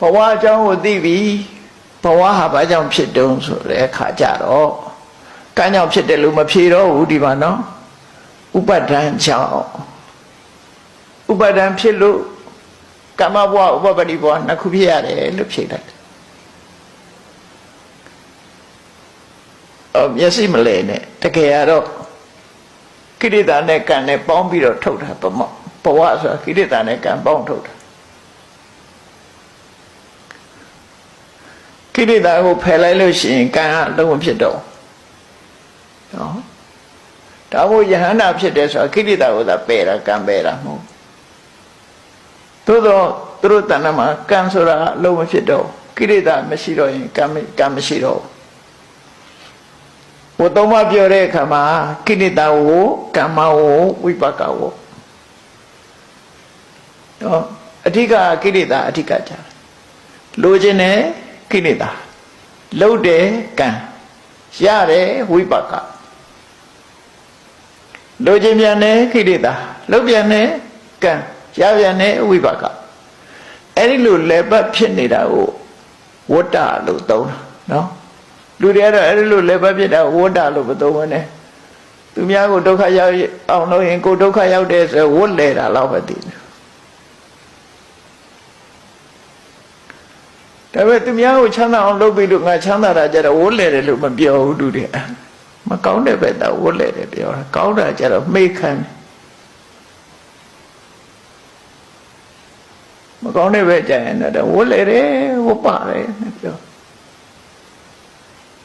ဘဝအကြောင်းကိုသိပြီဘဝဟာဘာကြောင့်ဖြစ်တုံးဆိုတဲ့အခါကြတော့ကံကြောင့်ဖြစ်တယ်လို့မဖြေတော့ဘူးဒီမှာနော်ဥပဒံကြောင့်ဥပဒံဖြစ်လို့ကမ္မဘဝဥပပတိဘဝနှစ်ခုဖြစ်ရတယ်လို့ဖြေလိုက်တယ်အော်မျက်စိမလဲနဲ့တကယ်ကတော့ကိရိတာနဲ့ကံနဲ့ပေါင်းပြီးတော့ထုတ်တာပမောဘဝဆိုတာကိရိတာနဲ့ကံပေါင်းထုတ်တာ ကိရိတာကိုဖယ်လိုက်လို့ရှိရင်ကံကအလုံးမဖြစ်တော့နော်ဒါမို့ယဟန္တာဖြစ်တယ်ဆိုတာကိရိတာကိုသာပယ်တာကံပယ်တာမဟုတ်သို့တော့သူတို့တဏ္ဍမှာကံဆိုတာအလုံးမဖြစ်တော့ကိရိတာမရှိတော့ရင်ကံကံမရှိတော့ဘုသုံးပါးပြောတဲ့အခါမှာကိရိတာကိုကမ္မကိုဝိပကကိုနော်အဓိကကိရိတာအဓိကကြတယ်လိုချင်တယ် ကိလေသာလှုပ်တယ်ကံရတယ်ဝိပါကလိုချင်ပြန်တယ်ကိလေသာလှုပ်ပြန်တယ်ကံရပြန်တယ်ဝိပါကအဲ့ဒီလိုလေပတ်ဖြစ်နေတာကိုဝတ္တလို့သုံးတာနော်လူတွေကတော့အဲ့ဒီလိုလေပတ်ဖြစ်တာဝတ္တလို့မသုံးဘဲနဲ့သူများကိုဒုက္ခရောက်အောင်လို့ရင်ကိုဒုက္ခရောက်တယ်ဆိုဝတ်လေတာတော့ပဲသိတ ဒါပေမဲ့သူများကိုချမ်းသာအောင်လုပ်ပြီးလို့ငါချမ်းသာတာကြတော့ဝတ်လဲတယ်လို့မပြောဘူးသူတွေမကောင်းတဲ့ဘက်တော့ဝတ်လဲတယ်ပြောတာကောင်းတာကြတော့မိတ်ခံတယ်မကောင်းတဲ့ဘက်ကြရင်တော့ဝတ်လဲတယ်ဝတ်ပါတယ်ပြော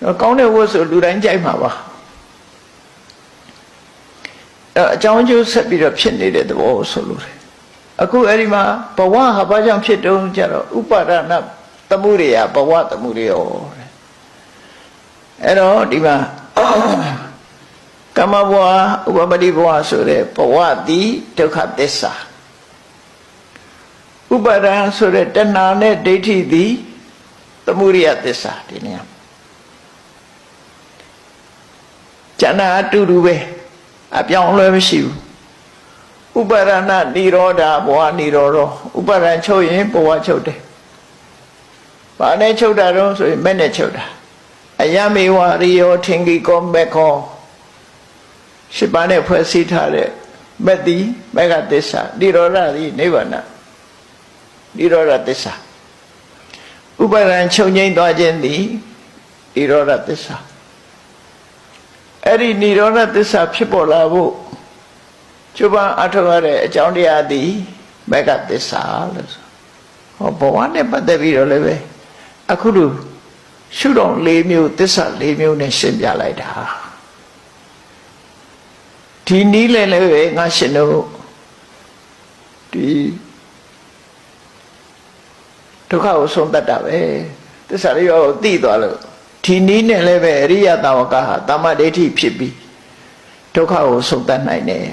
တော့ကောင်းတဲ့ဝတ်ဆိုလူတိုင်းကြိုက်မှာပါအဲအကြောင်းကျိုးဆက်ပြီးတော့ဖြစ်နေတဲ့သဘောဆိုလို့တယ်အခုအဲ့ဒီမှာဘဝဟာဘာကြောင့်ဖြစ်တုံးကြတော့ဥပါဒနာ သမှုရိယဘဝသမှုရိယောတဲ့အဲ့တော့ဒီမှာကမ္မဘဝဥပပတိဘဝဆိုတဲ့ဘဝသည်ဒုက္ခသစ္စာဥပါဒံဆိုတဲ့တဏှာနဲ့ဒိဋ္ဌိသည်သမှုရိယသစ္စာဒီနေရာကျန်တာအတူတူပဲအပြောင်းလဲမရှိဘူးဥပါဒနာនិရောဓဘဝនិရောဓဥပါဒံချုပ်ရင်ဘဝချုပ်တယ် ဘာနဲ့ချုပ်တာတော့ဆိုရင်မက်နဲ့ချုပ်တာအယမေဝရိယောထင်ကိကောမက်ခောရှစ်ပါးနဲ့ဖွဲ့စည်းထားတဲ့မက်တိမက်ကသစ္စာဏိရောဓတိနိဗ္ဗာန်ဏိရောဓသစ္စာဥပါဒံချုပ်ငိမ့်သွားခြင်းသည်ဏိရောဓသစ္စာအဲ့ဒီဏိရောဓသစ္စာဖြစ်ပေါ်လာဖို့ကျုပ်ကအထောက်ရတဲ့အကြောင်းတရားသည်မက်ကသစ္စာလို့ဆိုဟောဘဝနဲ့ပတ်သက်ပြီးတော့လည်းပဲ အခုလိုရှုတော်၄မျိုးသစ္စာ၄မျိုးနဲ့ရှင်းပြလိုက်တာဒီနီးလဲလဲပဲငါရှင်တို့ဒီဒုက္ခကိုဆုံးတတ်တာပဲသစ္စာလေးရောသိသွားလို့ဒီနီးနဲ့လည်းပဲအရိယတာဝကဟာတမ္မဒိဋ္ဌိဖြစ်ပြီးဒုက္ခကိုဆုံးတတ်နိုင်တယ်